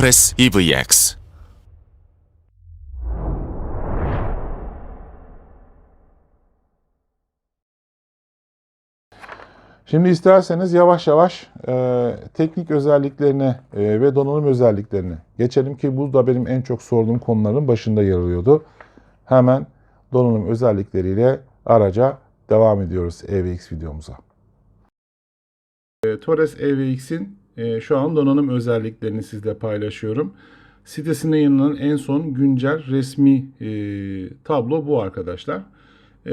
Torres EVX. Şimdi isterseniz yavaş yavaş e, teknik özelliklerine e, ve donanım özelliklerine geçelim ki bu da benim en çok sorduğum konuların başında yer alıyordu. Hemen donanım özellikleriyle araca devam ediyoruz EVX videomuza. E, Torres EVX'in e, şu an donanım özelliklerini sizle paylaşıyorum. Sitesinde yayınlanan en son güncel resmi e, tablo bu arkadaşlar. E,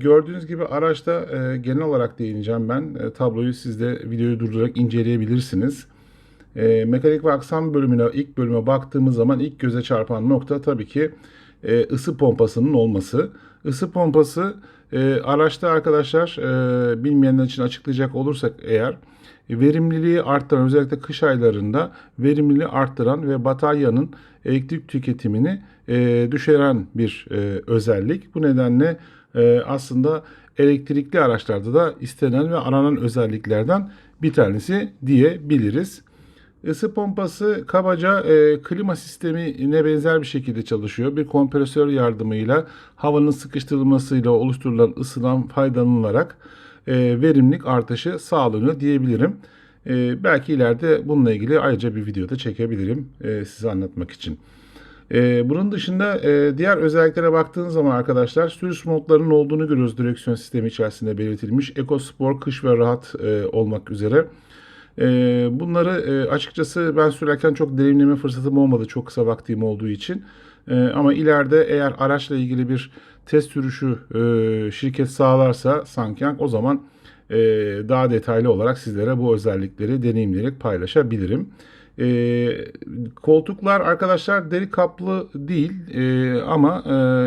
gördüğünüz gibi araçta e, genel olarak değineceğim ben. E, tabloyu siz de videoyu durdurarak inceleyebilirsiniz. E, mekanik ve aksam bölümüne ilk bölüme baktığımız zaman ilk göze çarpan nokta tabii ki e, ısı pompasının olması. Isı pompası e, araçta arkadaşlar e, bilmeyenler için açıklayacak olursak eğer verimliliği arttıran özellikle kış aylarında verimliliği arttıran ve bataryanın elektrik tüketimini e, düşüren bir e, özellik. Bu nedenle e, aslında elektrikli araçlarda da istenen ve aranan özelliklerden bir tanesi diyebiliriz. Isı pompası kabaca e, klima sistemine benzer bir şekilde çalışıyor. Bir kompresör yardımıyla havanın sıkıştırılmasıyla oluşturulan ısıdan faydalanılarak e, verimlilik artışı sağlanıyor diyebilirim. E, belki ileride bununla ilgili ayrıca bir videoda çekebilirim e, size anlatmak için. Bunun dışında diğer özelliklere baktığınız zaman arkadaşlar sürüş modlarının olduğunu görüyoruz direksiyon sistemi içerisinde belirtilmiş. EcoSport, kış ve rahat olmak üzere. Bunları açıkçası ben sürerken çok deneyimleme fırsatım olmadı çok kısa vaktim olduğu için. Ama ileride eğer araçla ilgili bir test sürüşü e, şirket sağlarsa Sankyang o zaman e, daha detaylı olarak sizlere bu özellikleri deneyimleyerek paylaşabilirim. E, koltuklar arkadaşlar deri kaplı değil e, ama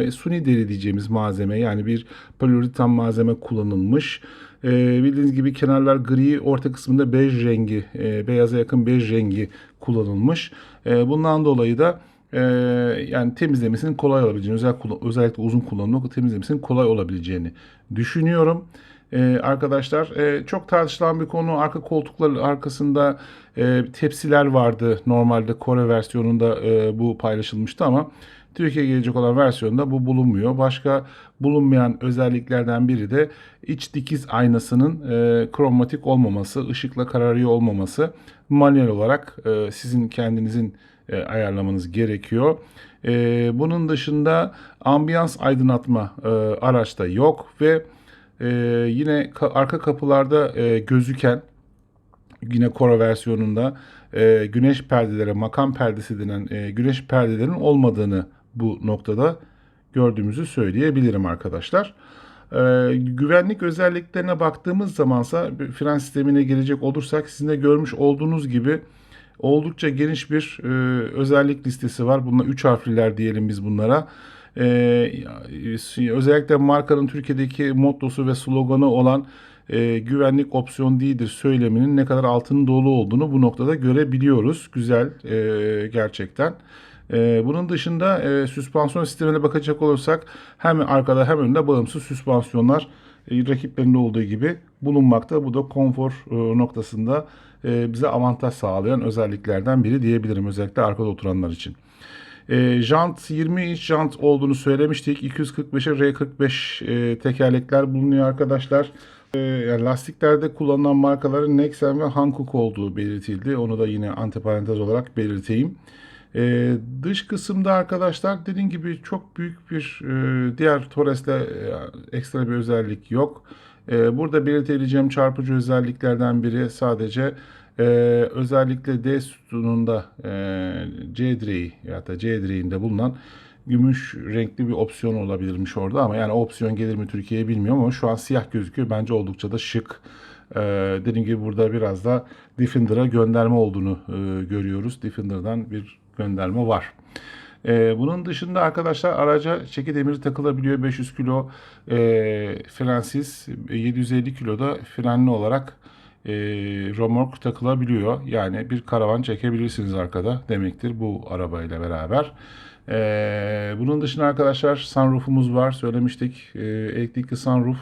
e, suni deri diyeceğimiz malzeme yani bir poliuretan malzeme kullanılmış. E, bildiğiniz gibi kenarlar gri, orta kısmında bej rengi, e, beyaza yakın bej rengi kullanılmış. E, bundan dolayı da e, yani temizlemesinin kolay olabileceğini, özel, özellikle uzun kullanımda temizlemesinin kolay olabileceğini düşünüyorum. Ee, arkadaşlar e, çok tartışılan bir konu arka koltukların arkasında e, tepsiler vardı normalde Kore versiyonunda e, bu paylaşılmıştı ama Türkiye'ye gelecek olan versiyonda bu bulunmuyor. Başka bulunmayan özelliklerden biri de iç dikiz aynasının e, kromatik olmaması, ışıkla kararıyor olmaması. Manuel olarak e, sizin kendinizin e, ayarlamanız gerekiyor. E, bunun dışında ambiyans aydınlatma e, araçta yok ve e, yine ka- arka kapılarda e, gözüken yine Kora versiyonunda e, güneş perdelere makam perdesi denen e, güneş perdelerin olmadığını bu noktada gördüğümüzü söyleyebilirim arkadaşlar. E, güvenlik özelliklerine baktığımız zamansa fren sistemine gelecek olursak sizin de görmüş olduğunuz gibi oldukça geniş bir e, özellik listesi var. Bunlar 3 harfliler diyelim biz bunlara. Ee, özellikle markanın Türkiye'deki mottosu ve sloganı olan e, güvenlik opsiyon değildir söyleminin ne kadar altının dolu olduğunu bu noktada görebiliyoruz. Güzel e, gerçekten. E, bunun dışında e, süspansiyon sistemine bakacak olursak hem arkada hem önde bağımsız süspansiyonlar e, rakiplerinde olduğu gibi bulunmakta. Bu da konfor e, noktasında e, bize avantaj sağlayan özelliklerden biri diyebilirim özellikle arkada oturanlar için. E, jant 20 inç jant olduğunu söylemiştik. 245'e R45 e, tekerlekler bulunuyor arkadaşlar. E, yani lastiklerde kullanılan markaların Nexen ve Hankook olduğu belirtildi. Onu da yine antiparantez olarak belirteyim. E, dış kısımda arkadaşlar dediğim gibi çok büyük bir e, diğer Torres'le e, ekstra bir özellik yok. E, burada belirtebileceğim çarpıcı özelliklerden biri sadece ee, özellikle D sütununda e, C direği ya da C direğinde bulunan gümüş renkli bir opsiyon olabilirmiş orada ama yani opsiyon gelir mi Türkiye'ye bilmiyorum ama şu an siyah gözüküyor. Bence oldukça da şık. Ee, dediğim gibi burada biraz da Defender'a gönderme olduğunu e, görüyoruz. Defender'dan bir gönderme var. Ee, bunun dışında arkadaşlar araca çeki demiri takılabiliyor. 500 kilo e, frensiz, 750 kilo da frenli olarak e, romork takılabiliyor. Yani bir karavan çekebilirsiniz arkada demektir bu arabayla beraber. E, bunun dışında arkadaşlar sunroofumuz var. Söylemiştik. E, elektrikli sunroof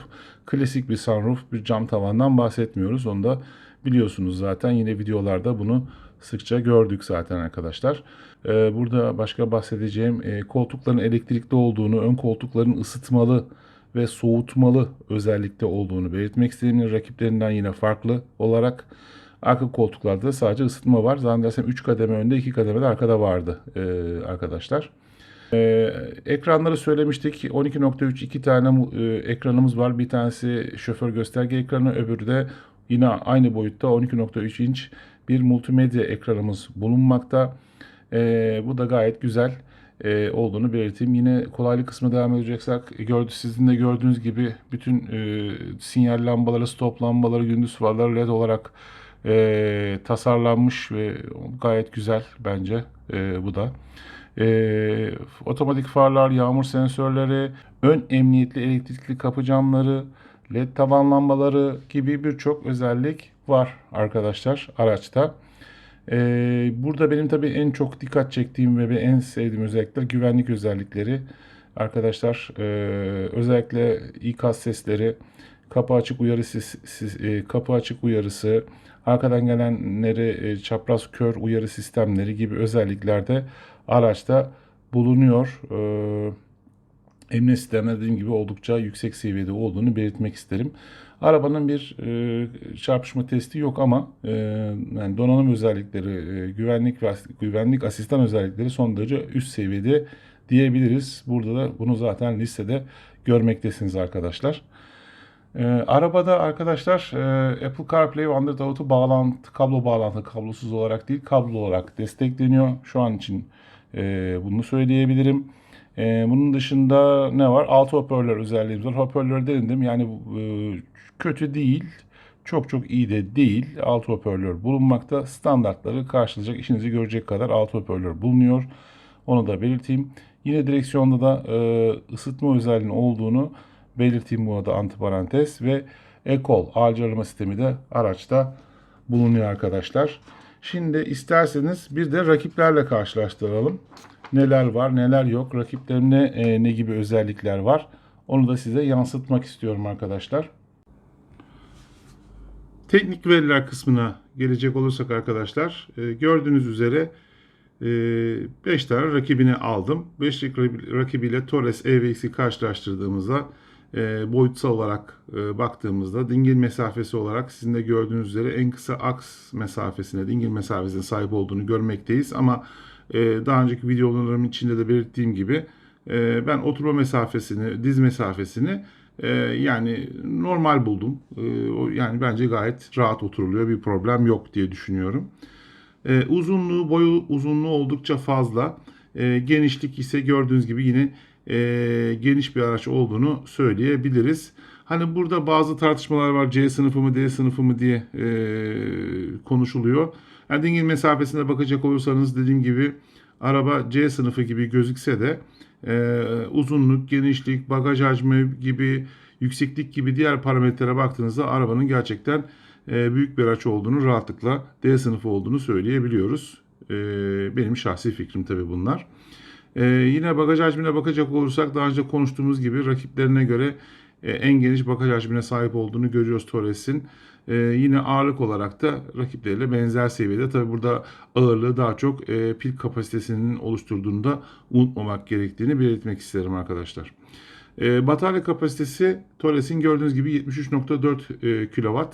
klasik bir sunroof. Bir cam tavandan bahsetmiyoruz. Onu da biliyorsunuz zaten. Yine videolarda bunu sıkça gördük zaten arkadaşlar. Ee, burada başka bahsedeceğim e, koltukların elektrikli olduğunu, ön koltukların ısıtmalı ve soğutmalı özellikte olduğunu belirtmek istedim. Rakiplerinden yine farklı olarak arka koltuklarda sadece ısıtma var. Zannedersem 3 kademe önde 2 kademe de arkada vardı e, arkadaşlar. Ee, ekranları söylemiştik. 12.3 iki tane e, ekranımız var. Bir tanesi şoför gösterge ekranı, öbürü de yine aynı boyutta 12.3 inç bir multimedya ekranımız bulunmakta. Ee, bu da gayet güzel e, olduğunu belirteyim. Yine kolaylık kısmı devam edeceksek gördü, sizin de gördüğünüz gibi bütün e, sinyal lambaları, stop lambaları, gündüz farları led olarak e, tasarlanmış ve gayet güzel bence e, bu da. E, otomatik farlar, yağmur sensörleri, ön emniyetli elektrikli kapı camları, led tavan lambaları gibi birçok özellik var arkadaşlar araçta. Ee, burada benim tabii en çok dikkat çektiğim ve en sevdiğim özellikler güvenlik özellikleri. Arkadaşlar e, özellikle ikaz sesleri, kapı açık uyarı ses, ses- e, kapı açık uyarısı, arkadan gelenleri e, çapraz kör uyarı sistemleri gibi özelliklerde araçta bulunuyor. Ee, emniyet sistemleri dediğim gibi oldukça yüksek seviyede olduğunu belirtmek isterim. Arabanın bir e, çarpışma testi yok ama e, yani donanım özellikleri, e, güvenlik güvenlik asistan özellikleri son derece üst seviyede diyebiliriz. Burada da bunu zaten listede görmektesiniz arkadaşlar. E, arabada arkadaşlar e, Apple CarPlay ve Android Auto bağlantı, kablo bağlantı kablosuz olarak değil kablo olarak destekleniyor. Şu an için e, bunu söyleyebilirim. E, bunun dışında ne var? Altı hoparlör özelliğimiz var. Hoparlör denedim. Yani e, kötü değil. Çok çok iyi de değil. Altı hoparlör bulunmakta. Standartları karşılayacak, işinizi görecek kadar altı hoparlör bulunuyor. Onu da belirteyim. Yine direksiyonda da e, ısıtma özelliğinin olduğunu belirteyim buna da antiparantez ve Ekol ağacı arama sistemi de araçta bulunuyor arkadaşlar. Şimdi isterseniz bir de rakiplerle karşılaştıralım. Neler var, neler yok, rakiplerinde e, ne gibi özellikler var. Onu da size yansıtmak istiyorum arkadaşlar. Teknik veriler kısmına gelecek olursak arkadaşlar, e, gördüğünüz üzere 5 tane rakibini aldım. 5 rakibiyle Torres EVX'i karşılaştırdığımızda e, boyutsal olarak e, baktığımızda dingil mesafesi olarak sizin de gördüğünüz üzere en kısa aks mesafesine, dingil mesafesine sahip olduğunu görmekteyiz. Ama e, daha önceki videolarım içinde de belirttiğim gibi e, ben oturma mesafesini, diz mesafesini e, yani normal buldum. E, yani bence gayet rahat oturuluyor, bir problem yok diye düşünüyorum. Uzunluğu, boyu uzunluğu oldukça fazla. Genişlik ise gördüğünüz gibi yine geniş bir araç olduğunu söyleyebiliriz. Hani burada bazı tartışmalar var. C sınıfı mı, D sınıfı mı diye konuşuluyor. Yani dingil mesafesine bakacak olursanız dediğim gibi araba C sınıfı gibi gözükse de e, uzunluk, genişlik, bagaj hacmi gibi, yükseklik gibi diğer parametrelere baktığınızda arabanın gerçekten e, büyük bir araç olduğunu rahatlıkla D sınıfı olduğunu söyleyebiliyoruz. E, benim şahsi fikrim tabii bunlar. E, yine bagaj hacmine bakacak olursak daha önce konuştuğumuz gibi rakiplerine göre e, en geniş bagaj hacmine sahip olduğunu görüyoruz Torres'in. E, yine ağırlık olarak da rakipleriyle benzer seviyede. Tabii burada ağırlığı daha çok e, pil kapasitesinin oluşturduğunu da unutmamak gerektiğini belirtmek isterim arkadaşlar. E, batarya kapasitesi Torres'in gördüğünüz gibi 73.4 e, kW.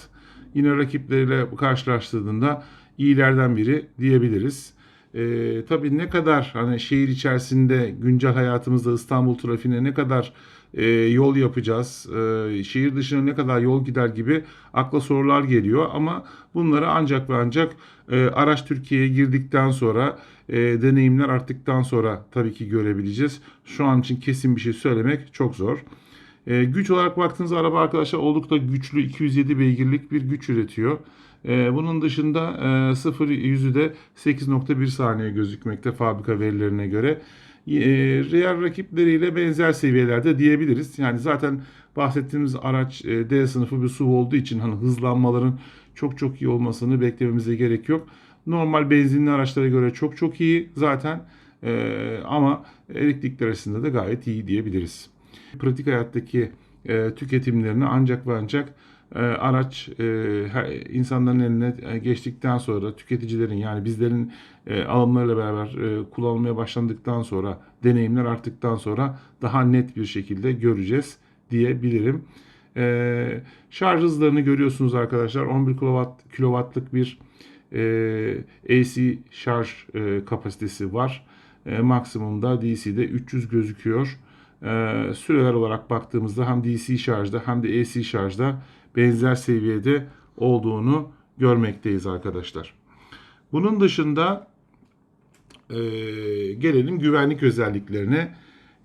Yine rakipleriyle karşılaştırdığında iyilerden biri diyebiliriz. E, tabii ne kadar hani şehir içerisinde güncel hayatımızda İstanbul trafiğine ne kadar e, yol yapacağız, e, şehir dışına ne kadar yol gider gibi akla sorular geliyor. Ama bunları ancak ve ancak e, araç Türkiye'ye girdikten sonra, e, deneyimler arttıktan sonra tabii ki görebileceğiz. Şu an için kesin bir şey söylemek çok zor. E, güç olarak baktığınızda araba arkadaşlar oldukça güçlü 207 beygirlik bir güç üretiyor. E, bunun dışında e, 0 yüzü de 8.1 saniye gözükmekte fabrika verilerine göre. E, real rakipleriyle benzer seviyelerde diyebiliriz. Yani zaten bahsettiğimiz araç e, D sınıfı bir SUV olduğu için hani hızlanmaların çok çok iyi olmasını beklememize gerek yok. Normal benzinli araçlara göre çok çok iyi zaten E, ama elektrikler arasında da gayet iyi diyebiliriz pratik hayattaki e, tüketimlerini ancak ve ancak e, araç e, insanların eline e, geçtikten sonra tüketicilerin yani bizlerin e, alımlarıyla beraber e, kullanılmaya başlandıktan sonra deneyimler arttıktan sonra daha net bir şekilde göreceğiz diyebilirim. E, şarj hızlarını görüyorsunuz arkadaşlar. 11 kW, kW'lık bir e, AC şarj e, kapasitesi var. E, maksimumda DC'de 300 gözüküyor. E, süreler olarak baktığımızda hem DC şarjda hem de AC şarjda benzer seviyede olduğunu görmekteyiz arkadaşlar. Bunun dışında e, gelelim güvenlik özelliklerine.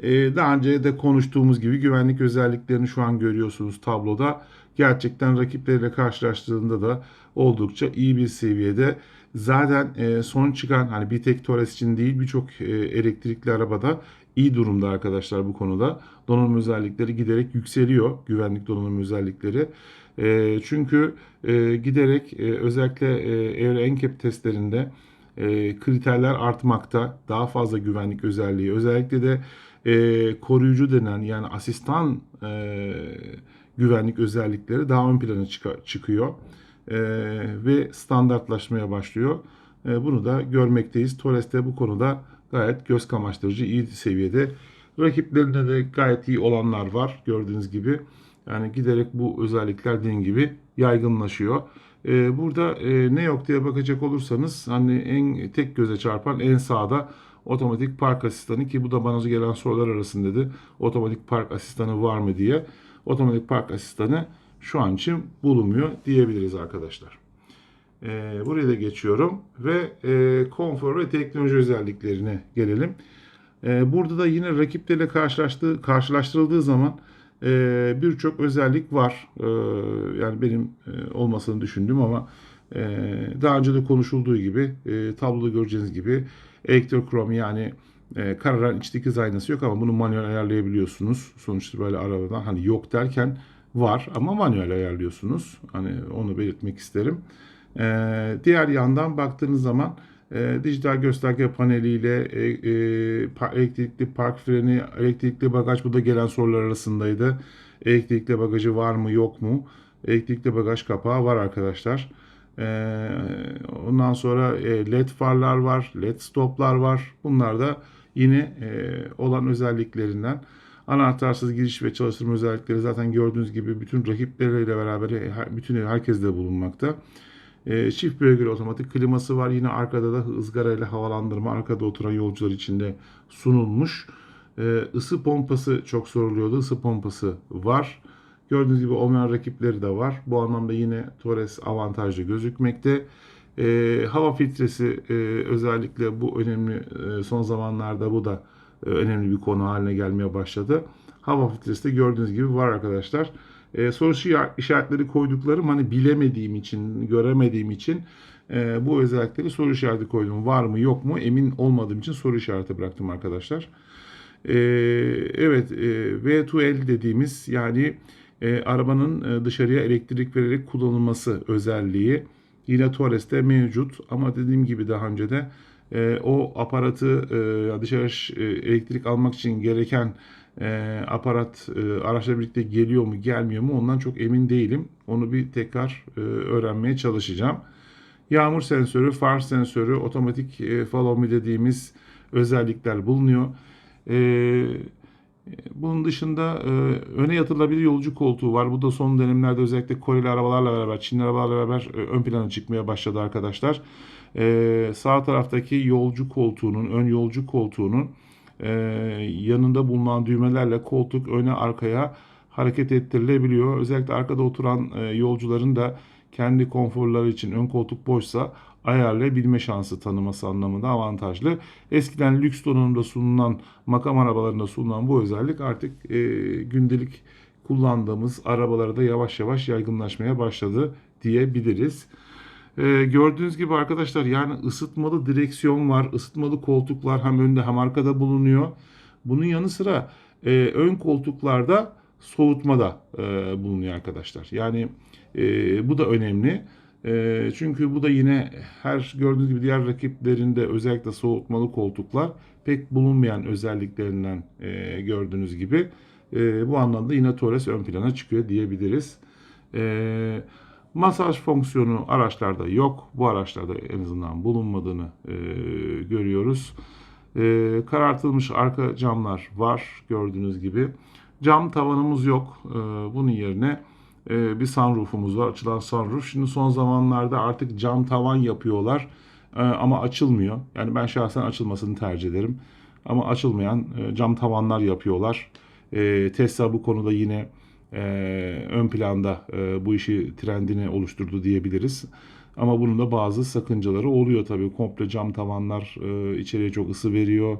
E, daha önce de konuştuğumuz gibi güvenlik özelliklerini şu an görüyorsunuz tabloda. Gerçekten rakipleriyle karşılaştığında da oldukça iyi bir seviyede. Zaten e, son çıkan hani bir tek Torres için değil birçok e, elektrikli arabada iyi durumda arkadaşlar bu konuda. Donanım özellikleri giderek yükseliyor. Güvenlik donanım özellikleri. E, çünkü e, giderek e, özellikle e, Euro NCAP testlerinde e, kriterler artmakta. Daha fazla güvenlik özelliği. Özellikle de e, koruyucu denen yani asistan e, güvenlik özellikleri daha ön plana çıka- çıkıyor. E, ve standartlaşmaya başlıyor. E, bunu da görmekteyiz. Torres'te bu konuda gayet göz kamaştırıcı iyi seviyede. Rakiplerinde de gayet iyi olanlar var gördüğünüz gibi. Yani giderek bu özellikler dediğim gibi yaygınlaşıyor. Ee, burada e, ne yok diye bakacak olursanız hani en tek göze çarpan en sağda otomatik park asistanı ki bu da bana gelen sorular arasındadır. Otomatik park asistanı var mı diye. Otomatik park asistanı şu an için bulunmuyor diyebiliriz arkadaşlar. Ee, buraya da geçiyorum ve e, konfor ve teknoloji özelliklerine gelelim. Ee, burada da yine rakiplerle karşılaştığı, karşılaştırıldığı zaman e, birçok özellik var. E, yani benim e, olmasını düşündüm ama e, daha önce de konuşulduğu gibi e, tabloda göreceğiniz gibi elektrokrom yani e, kararan iç dikiz aynası yok ama bunu manuel ayarlayabiliyorsunuz. Sonuçta böyle arabadan hani yok derken var ama manuel ayarlıyorsunuz. Hani onu belirtmek isterim. Ee, diğer yandan baktığınız zaman e, dijital gösterge paneliyle e, e, pa- elektrikli park freni, elektrikli bagaj bu da gelen sorular arasındaydı. Elektrikli bagajı var mı yok mu? Elektrikli bagaj kapağı var arkadaşlar. Ee, ondan sonra e, led farlar var, led stoplar var. Bunlar da yine e, olan özelliklerinden. Anahtarsız giriş ve çalıştırma özellikleri zaten gördüğünüz gibi bütün rakipleriyle beraber e, bütün herkeste bulunmakta. E, çift bölgeli otomatik kliması var. Yine arkada da ızgara ile havalandırma arkada oturan yolcular için de sunulmuş. E, ısı pompası çok soruluyordu. Isı pompası var. Gördüğünüz gibi olmayan rakipleri de var. Bu anlamda yine Torres avantajlı gözükmekte. E, hava filtresi e, özellikle bu önemli e, son zamanlarda bu da e, önemli bir konu haline gelmeye başladı. Hava filtresi de gördüğünüz gibi var arkadaşlar. E, soru işaretleri koyduklarım hani bilemediğim için, göremediğim için e, bu özellikleri soru işareti koydum. Var mı yok mu emin olmadığım için soru işareti bıraktım arkadaşlar. E, evet e, V2L dediğimiz yani e, arabanın e, dışarıya elektrik vererek kullanılması özelliği yine Torres'te mevcut ama dediğim gibi daha önce de e, o aparatı e, dışarı e, elektrik almak için gereken e, aparat e, araçla birlikte geliyor mu gelmiyor mu ondan çok emin değilim. Onu bir tekrar e, öğrenmeye çalışacağım. Yağmur sensörü, far sensörü, otomatik e, follow me dediğimiz özellikler bulunuyor. E, bunun dışında e, öne yatırılabilir yolcu koltuğu var. Bu da son dönemlerde özellikle Koreli arabalarla beraber, Çinli arabalarla beraber e, ön plana çıkmaya başladı arkadaşlar. E, sağ taraftaki yolcu koltuğunun, ön yolcu koltuğunun e, yanında bulunan düğmelerle koltuk öne arkaya hareket ettirilebiliyor. Özellikle arkada oturan e, yolcuların da kendi konforları için ön koltuk boşsa ayarlayabilme şansı tanıması anlamında avantajlı. Eskiden lüks donanımda sunulan makam arabalarında sunulan bu özellik artık e, gündelik kullandığımız arabalarda yavaş yavaş yaygınlaşmaya başladı diyebiliriz. Ee, gördüğünüz gibi arkadaşlar yani ısıtmalı direksiyon var, ısıtmalı koltuklar hem önde hem arkada bulunuyor. Bunun yanı sıra e, ön koltuklarda soğutmada e, bulunuyor arkadaşlar. Yani e, bu da önemli. E, çünkü bu da yine her gördüğünüz gibi diğer rakiplerinde özellikle soğutmalı koltuklar pek bulunmayan özelliklerinden e, gördüğünüz gibi. E, bu anlamda yine Torres ön plana çıkıyor diyebiliriz. E, masaj fonksiyonu araçlarda yok. Bu araçlarda en azından bulunmadığını e, görüyoruz. E, karartılmış arka camlar var gördüğünüz gibi. Cam tavanımız yok. E, bunun yerine e, bir sunroofumuz var. Açılan sunroof. Şimdi son zamanlarda artık cam tavan yapıyorlar. E, ama açılmıyor. Yani ben şahsen açılmasını tercih ederim. Ama açılmayan e, cam tavanlar yapıyorlar. E, Tesla bu konuda yine e, ön planda e, bu işi trendini oluşturdu diyebiliriz. Ama bunun da bazı sakıncaları oluyor tabii. Komple cam tavanlar e, içeriye çok ısı veriyor.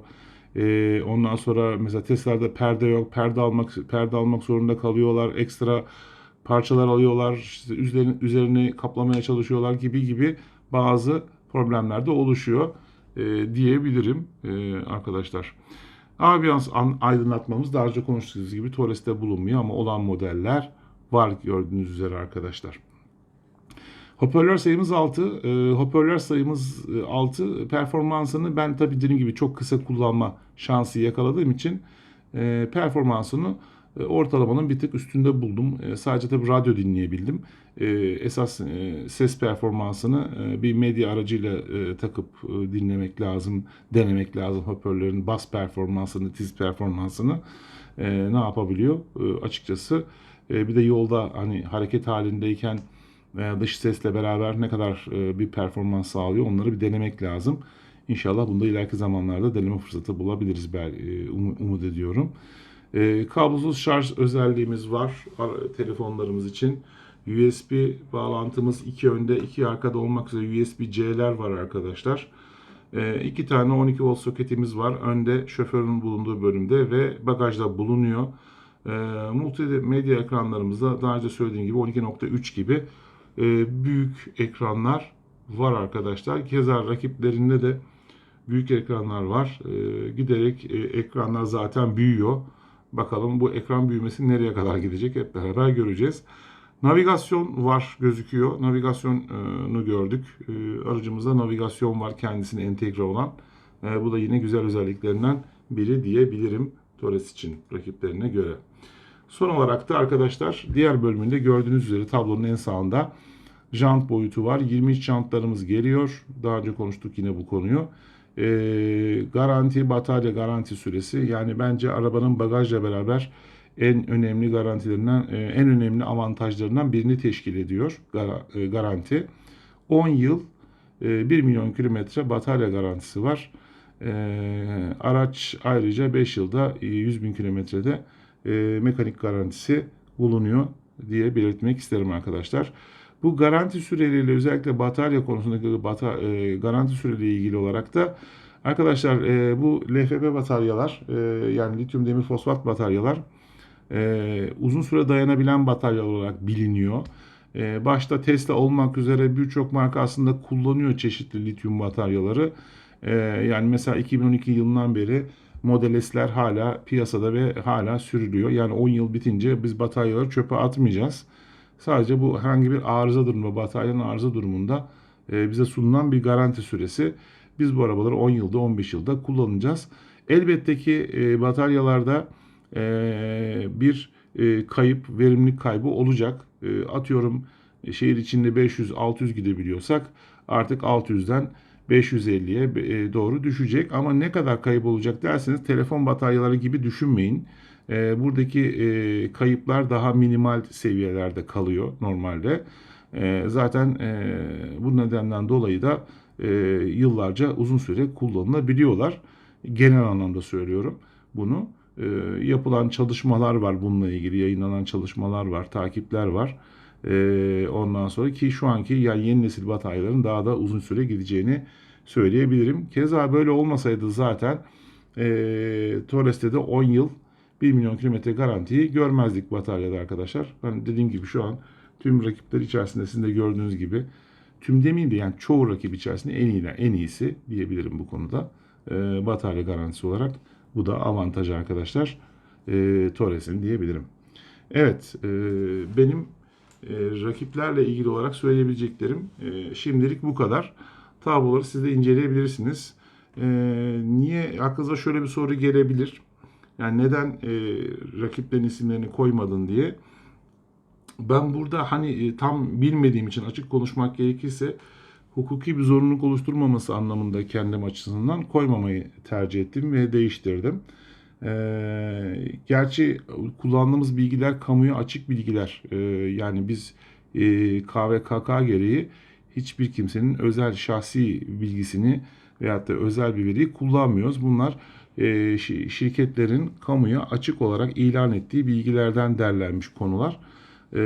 E, ondan sonra mesela Tesla'da perde yok. Perde almak perde almak zorunda kalıyorlar. Ekstra parçalar alıyorlar. işte üzerini, üzerini kaplamaya çalışıyorlar gibi gibi bazı problemler de oluşuyor e, diyebilirim e, arkadaşlar. Ambiyans an- aydınlatmamız daha önce konuştuğumuz gibi Torres'te bulunmuyor ama olan modeller var gördüğünüz üzere arkadaşlar. Hoparlör sayımız 6. E, hoparlör sayımız 6. Performansını ben tabii dediğim gibi çok kısa kullanma şansı yakaladığım için e, performansını e, ortalamanın bir tık üstünde buldum. E, sadece tabii radyo dinleyebildim. E, esas e, ses performansını e, bir medya aracıyla e, takıp e, dinlemek lazım, denemek lazım hoparlörün bas performansını, tiz performansını e, ne yapabiliyor e, açıkçası. E, bir de yolda hani hareket halindeyken dış sesle beraber ne kadar e, bir performans sağlıyor onları bir denemek lazım. İnşallah bunda ileriki zamanlarda deneme fırsatı bulabiliriz e, umut ediyorum. E, kablosuz şarj özelliğimiz var ar- telefonlarımız için. USB bağlantımız iki önde iki arkada olmak üzere USB-C'ler var arkadaşlar. E, iki tane 12 volt soketimiz var. Önde şoförün bulunduğu bölümde ve bagajda bulunuyor. E, multimedya ekranlarımızda daha önce söylediğim gibi 12.3 gibi e, büyük ekranlar var arkadaşlar. Keza rakiplerinde de büyük ekranlar var. E, giderek e, ekranlar zaten büyüyor. Bakalım bu ekran büyümesi nereye kadar gidecek hep beraber göreceğiz. Navigasyon var gözüküyor. Navigasyonu gördük. E, aracımızda navigasyon var kendisine entegre olan. E, bu da yine güzel özelliklerinden biri diyebilirim Torres için rakiplerine göre. Son olarak da arkadaşlar diğer bölümünde gördüğünüz üzere tablonun en sağında jant boyutu var. 23 jantlarımız geliyor. Daha önce konuştuk yine bu konuyu. Ee, garanti, batarya garanti süresi. Yani bence arabanın bagajla beraber en önemli garantilerinden, e, en önemli avantajlarından birini teşkil ediyor gar- e, garanti. 10 yıl, e, 1 milyon kilometre batarya garantisi var. E, araç ayrıca 5 yılda e, 100 bin kilometrede e, mekanik garantisi bulunuyor diye belirtmek isterim arkadaşlar. Bu garanti süreleriyle özellikle batarya konusundaki bata, e, garanti süreliyle ilgili olarak da arkadaşlar e, bu LFP bataryalar e, yani lityum demir fosfat bataryalar e, uzun süre dayanabilen bataryalar olarak biliniyor. E, başta Tesla olmak üzere birçok marka aslında kullanıyor çeşitli lityum bataryaları. E, yani mesela 2012 yılından beri Model S'ler hala piyasada ve hala sürülüyor. Yani 10 yıl bitince biz bataryaları çöpe atmayacağız. Sadece bu herhangi bir arıza durumu, bataryanın arıza durumunda e, bize sunulan bir garanti süresi. Biz bu arabaları 10 yılda, 15 yılda kullanacağız. Elbette ki e, bataryalarda e, bir kayıp, verimlilik kaybı olacak. Atıyorum şehir içinde 500-600 gidebiliyorsak artık 600'den 550'ye e, doğru düşecek. Ama ne kadar kayıp olacak derseniz telefon bataryaları gibi düşünmeyin. E, buradaki e, kayıplar daha minimal seviyelerde kalıyor normalde. Zaten bu nedenden dolayı da yıllarca uzun süre kullanılabiliyorlar. Genel anlamda söylüyorum bunu. Yapılan çalışmalar var bununla ilgili, yayınlanan çalışmalar var, takipler var. E, ondan sonra ki şu anki yani yeni nesil bataryaların daha da uzun süre gideceğini söyleyebilirim. Keza böyle olmasaydı zaten e, Torres'te de 10 yıl 1 milyon kilometre garantiyi görmezdik bataryada arkadaşlar. Ben dediğim gibi şu an tüm rakipler içerisinde sizin de gördüğünüz gibi tüm demeyeyim de yani çoğu rakip içerisinde en iyiler, en iyisi diyebilirim bu konuda. E, batarya garantisi olarak bu da avantaj arkadaşlar. E, Torres'in diyebilirim. Evet, e, benim e, rakiplerle ilgili olarak söyleyebileceklerim e, şimdilik bu kadar. Tabloları siz de inceleyebilirsiniz. E, niye aklınıza şöyle bir soru gelebilir? Yani neden e, rakiplerin isimlerini koymadın diye. Ben burada hani e, tam bilmediğim için açık konuşmak gerekirse hukuki bir zorunluluk oluşturmaması anlamında kendim açısından koymamayı tercih ettim ve değiştirdim. Ee, gerçi kullandığımız bilgiler kamuya açık bilgiler. Ee, yani biz e, KVKK gereği hiçbir kimsenin özel şahsi bilgisini veyahut da özel bir veriyi kullanmıyoruz. Bunlar e, şi- şirketlerin kamuya açık olarak ilan ettiği bilgilerden derlenmiş konular. E,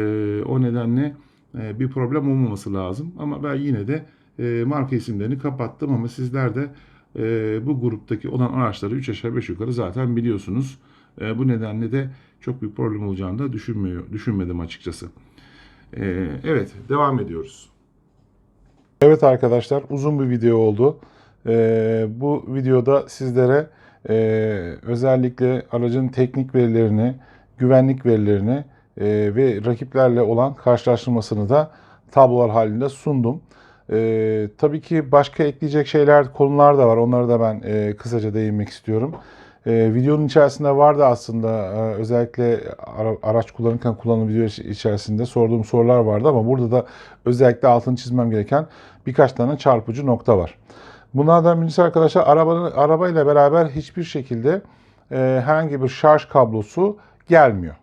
o nedenle e, bir problem olmaması lazım. Ama ben yine de e, marka isimlerini kapattım ama sizler de e, bu gruptaki olan araçları 3 aşağı 5 yukarı zaten biliyorsunuz. E, bu nedenle de çok bir problem olacağını da düşünmüyor, düşünmedim açıkçası. E, evet, devam ediyoruz. Evet arkadaşlar, uzun bir video oldu. E, bu videoda sizlere e, özellikle aracın teknik verilerini, güvenlik verilerini e, ve rakiplerle olan karşılaştırmasını da tablolar halinde sundum. E, tabii ki başka ekleyecek şeyler, konular da var. Onları da ben e, kısaca değinmek istiyorum. E, videonun içerisinde vardı aslında e, özellikle ara- araç kullanırken kullanılan video iç- içerisinde sorduğum sorular vardı ama burada da özellikle altını çizmem gereken birkaç tane çarpıcı nokta var. Bunlardan birincisi arkadaşlar arabanın arabayla beraber hiçbir şekilde e, herhangi bir şarj kablosu gelmiyor.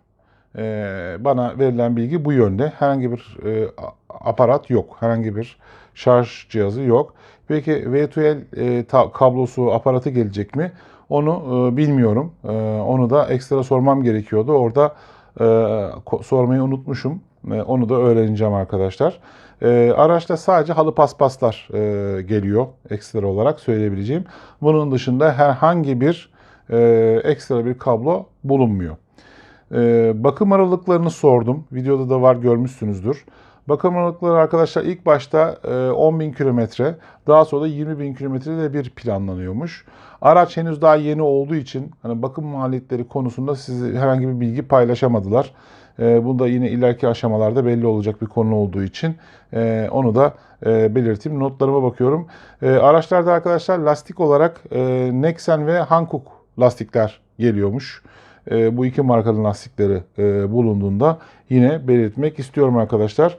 E, bana verilen bilgi bu yönde. Herhangi bir e, aparat yok. Herhangi bir şarj cihazı yok. Peki V2L e, kablosu aparatı gelecek mi? Onu e, bilmiyorum. E, onu da ekstra sormam gerekiyordu. Orada e, sormayı unutmuşum. E, onu da öğreneceğim arkadaşlar. E, araçta sadece halı paspaslar e, geliyor ekstra olarak söyleyebileceğim. Bunun dışında herhangi bir e, ekstra bir kablo bulunmuyor. Ee, bakım aralıklarını sordum. Videoda da var görmüşsünüzdür. Bakım aralıkları arkadaşlar ilk başta e, 10.000 kilometre, daha sonra da 20.000 kilometrede bir planlanıyormuş. Araç henüz daha yeni olduğu için hani bakım maliyetleri konusunda size herhangi bir bilgi paylaşamadılar. E, bu da yine ileriki aşamalarda belli olacak bir konu olduğu için e, onu da e, belirteyim. Notlarıma bakıyorum. E, araçlarda arkadaşlar lastik olarak e, Nexen ve Hankook lastikler geliyormuş e, bu iki markanın lastikleri e, bulunduğunda yine belirtmek istiyorum arkadaşlar.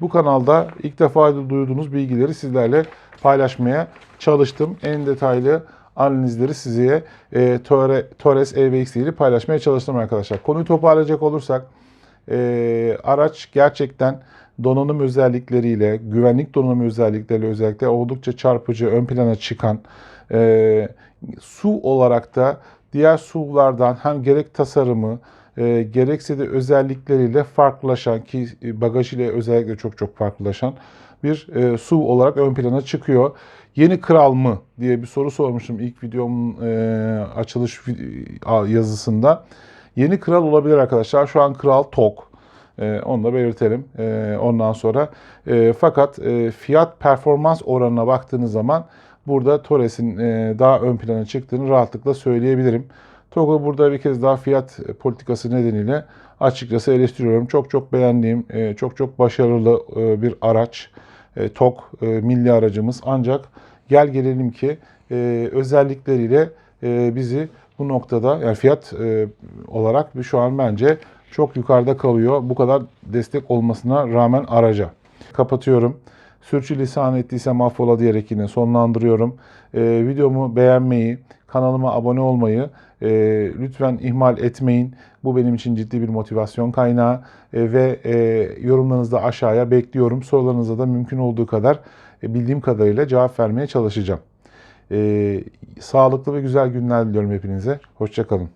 Bu kanalda ilk defa duyduğunuz bilgileri sizlerle paylaşmaya çalıştım. En detaylı analizleri size e, Torres EVX ile paylaşmaya çalıştım arkadaşlar. Konuyu toparlayacak olursak e, araç gerçekten donanım özellikleriyle, güvenlik donanım özellikleriyle özellikle oldukça çarpıcı, ön plana çıkan e, su olarak da diğer SUV'lardan hem gerek tasarımı e, gerekse de özellikleriyle farklılaşan ki bagaj ile özellikle çok çok farklılaşan bir e, SUV olarak ön plana çıkıyor. Yeni kral mı diye bir soru sormuştum ilk videomun e, açılış yazısında. Yeni kral olabilir arkadaşlar. Şu an kral tok. E, onu da belirtelim. E, ondan sonra e, fakat e, fiyat performans oranına baktığınız zaman burada Torres'in e, daha ön plana çıktığını rahatlıkla söyleyebilirim. TOG'u burada bir kez daha fiyat politikası nedeniyle açıkçası eleştiriyorum. Çok çok beğendiğim, e, çok çok başarılı e, bir araç. E, e, milli aracımız ancak gel gelelim ki e, özellikleriyle e, bizi bu noktada yani fiyat e, olarak şu an bence çok yukarıda kalıyor. Bu kadar destek olmasına rağmen araca. Kapatıyorum. Sürçülisan ettiysem affola diyerek yine sonlandırıyorum. Ee, videomu beğenmeyi, kanalıma abone olmayı e, lütfen ihmal etmeyin. Bu benim için ciddi bir motivasyon kaynağı E, ve e, yorumlarınızı da aşağıya bekliyorum. Sorularınıza da mümkün olduğu kadar e, bildiğim kadarıyla cevap vermeye çalışacağım. E, sağlıklı ve güzel günler diliyorum hepinize. Hoşçakalın.